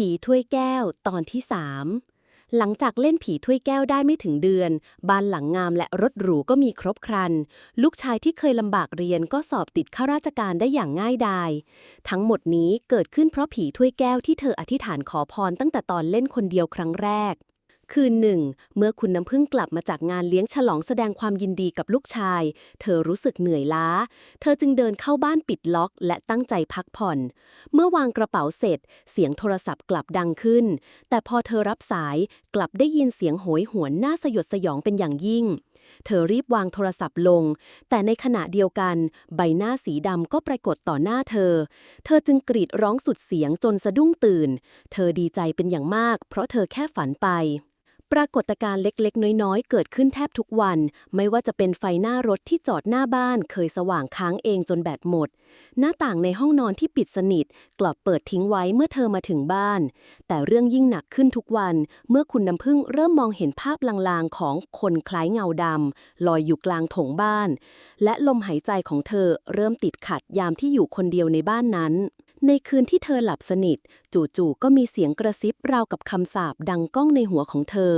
ผีถ้วยแก้วตอนที่สามหลังจากเล่นผีถ้วยแก้วได้ไม่ถึงเดือน บ้านหลังงามและรถหรูก็มีครบครัน ลูกชายที่เคยลำบากเรียนก็สอบติดข้าราชการได้อย่างง่ายดาย ทั้งหมดนี้เกิดขึ้นเพราะผีถ้วยแก้วที่เธออธิษฐานขอพรตั้งแต่ตอนเล่นคนเดียวครั้งแรก คืนหนึ่ง เมื่อคุณน้ำพึ่งกลับมาจากงานเลี้ยงฉลองแสดงความยินดีกับลูกชาย เธอรู้สึกเหนื่อยล้า เธอจึงเดินเข้าบ้านปิดล็อก และตั้งใจพักผ่อน เมื่อวางกระเป๋าเสร็จ เสียงโทรศัพท์กลับดังขึ้น แต่พอเธอรับสายกลับได้ยินเสียงโหยหวนน่าสยดสยองเป็นอย่างยิ่ง เธอรีบวางโทรศัพท์ลง แต่ในขณะเดียวกัน ใบหน้าสีดำก็ปรากฏต่อหน้าเธอ เธอจึงกรีดร้องสุดเสียงจนสะดุ้งตื่น เธอดีใจเป็นอย่างมาก เพราะเธอแค่ฝันไป ปรากฏการณ์เล็กๆ น้อยๆ เกิดขึ้นแทบทุกวัน ไม่ว่าจะเป็นไฟหน้ารถที่จอดหน้าบ้านเคยสว่างค้างเองจนแบตหมด หน้าต่างในห้องนอนที่ปิดสนิท กลับเปิดทิ้งไว้เมื่อเธอมาถึงบ้าน แต่เรื่องยิ่งหนักขึ้นทุกวัน เมื่อคุณน้ำพึ่งเริ่มมองเห็นภาพลางๆ ของคนคล้ายเงาดำลอยอยู่กลางโถงบ้าน และลมหายใจของเธอเริ่มติดขัดยามที่อยู่คนเดียวในบ้านนั้น ในคืนที่เธอหลับสนิท จู่ๆก็มีเสียงกระซิบราวกับคำสาปดังก้องในหัวของเธอ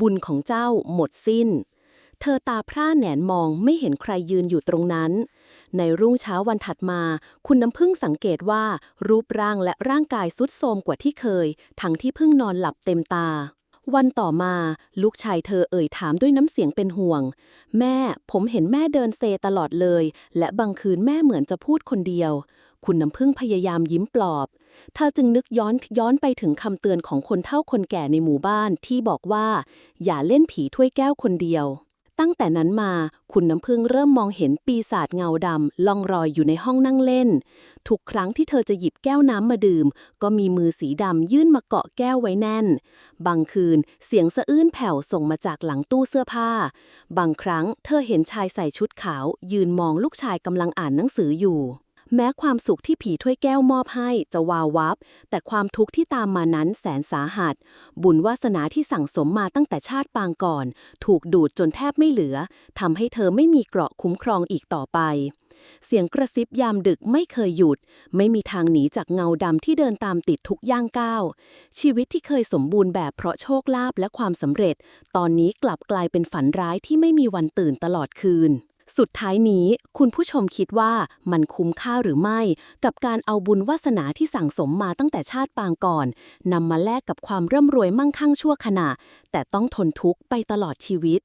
บุญของเจ้าหมดสิ้น เธอตาพร่าแหนนมองไม่เห็นใครยืนอยู่ตรงนั้น ในรุ่งเช้าวันถัดมา คุณน้ำพึ่งสังเกตว่า รูปร่างและร่างกายสุดโทรมกว่าที่เคย ทั้งที่เพิ่งนอนหลับเต็มตาวันต่อมาลูกชายเธอเอ่ยถามด้วยน้ำเสียงเป็นห่วง แม่ผมเห็นแม่เดินเซตลอดเลย และบางคืนแม่เหมือนจะพูดคนเดียว คุณน้ำพึ่งพยายามยิ้มปลอบ เธอจึงนึกย้อนย้อนไปถึงคำเตือนของคนเฒ่าคนแก่ในหมู่บ้านที่บอกว่า อย่าเล่นผีถ้วยแก้วคนเดียว ตั้งแต่นั้นมาคุณน้ำพึ่งเริ่มมองเห็นปีศาจเงาดำล่องรอยอยู่ในห้องนั่งเล่น ทุกครั้งที่เธอจะหยิบแก้วน้ำมาดื่ม ก็มีมือสีดำยื่นมาเกาะแก้วไว้แน่น บางคืนเสียงสะอื้นแผ่วส่งมาจากหลังตู้เสื้อผ้า บางครั้งเธอเห็นชายใส่ชุดขาว ยืนมองลูกชายกำลังอ่านหนังสืออยู่ แม้ความสุขที่ผีถ้วยแก้วมอบให้จะวาววับ แต่ความทุกข์ที่ตามมานั้นแสนสาหัส บุญวาสนาที่สั่งสมมาตั้งแต่ชาติปางก่อน ถูกดูดจนแทบไม่เหลือทำให้เธอไม่มีเกราะคุ้มครองอีกต่อไป เสียงกระซิบยามดึกไม่เคยหยุด ไม่มีทางหนีจากเงาดำที่เดินตามติดทุกย่างก้าว ชีวิตที่เคยสมบูรณ์แบบเพราะโชคลาภและความสำเร็จ ตอนนี้กลับกลายเป็นฝันร้ายที่ไม่มีวันตื่นตลอดคืน สุดท้ายนี้คุณผู้ชมคิดว่ามันคุ้มค่าหรือไม่ กับการเอาบุญวาสนาที่สั่งสมมาตั้งแต่ชาติปางก่อนนำมาแลกกับความร่ำรวยมั่งคั่งชั่วขณะ แต่ต้องทนทุกข์ไปตลอดชีวิต